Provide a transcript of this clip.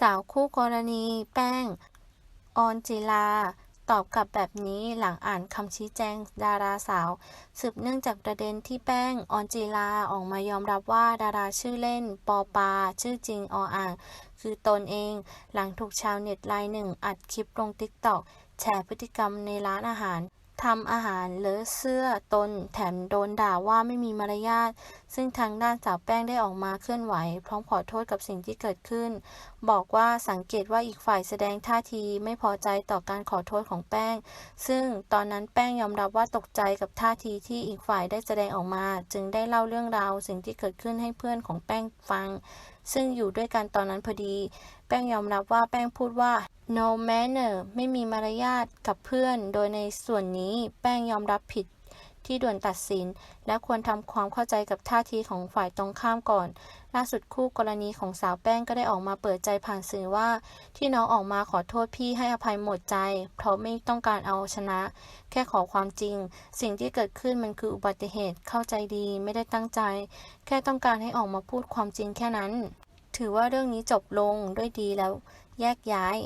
สาวคู่กรณีแป้ง ออนจิลา ตอบกลับแบบนี้หลังอ่านคำชี้แจงดาราสาว สืบเนื่องจากประเด็นที่แป้ง ออนจิลาออกมายอมรับว่าดาราชื่อเล่น ปอปา ชื่อจริงออ่าง คือตนเอง หลังถูกชาวเน็ตรายหนึ่งอัดคลิปลงติ๊กต็อกแฉพฤติกรรมในร้านอาหาร ทำอาหารเลอะเสื้อตน แถมโดนด่าว่าไม่มีมารยาท ซึ่งทางด้านสาวแป้งได้ออกมาเคลื่อนไหว พร้อมขอโทษกับสิ่งที่เกิดขึ้น บอกว่าสังเกตว่าอีกฝ่ายแสดงท่าทีไม่พอใจต่อการขอโทษของแป้ง ซึ่งตอนนั้นแป้งยอมรับว่าตกใจกับท่าทีที่อีกฝ่ายได้แสดงออกมา จึงได้เล่าเรื่องราวสิ่งที่เกิดขึ้นให้เพื่อนของแป้งฟัง ซึ่งอยู่ด้วยกันตอนนั้นพอดี แป้งยอมรับว่าแป้งพูดว่า no manner ไม่มีมารยาทกับเพื่อน โดยในส่วนนี้แป้งยอมรับผิด ที่ด่วนตัดสิน และควรทำความเข้าใจกับท่าทีของฝ่ายตรงข้ามก่อน ล่าสุดคู่กรณีของสาวแป้งก็ได้ออกมาเปิดใจผ่านสื่อว่า ที่น้องออกมาขอโทษพี่ให้อภัยหมดใจ เพราะไม่ต้องการเอาชนะ แค่ขอความจริง สิ่งที่เกิดขึ้นมันคืออุบัติเหตุเข้าใจดีไม่ได้ตั้งใจ แค่ต้องการให้ออกมาพูดความจริงแค่นั้น ถือว่าเรื่องนี้จบลงด้วยดีแล้วแยกย้าย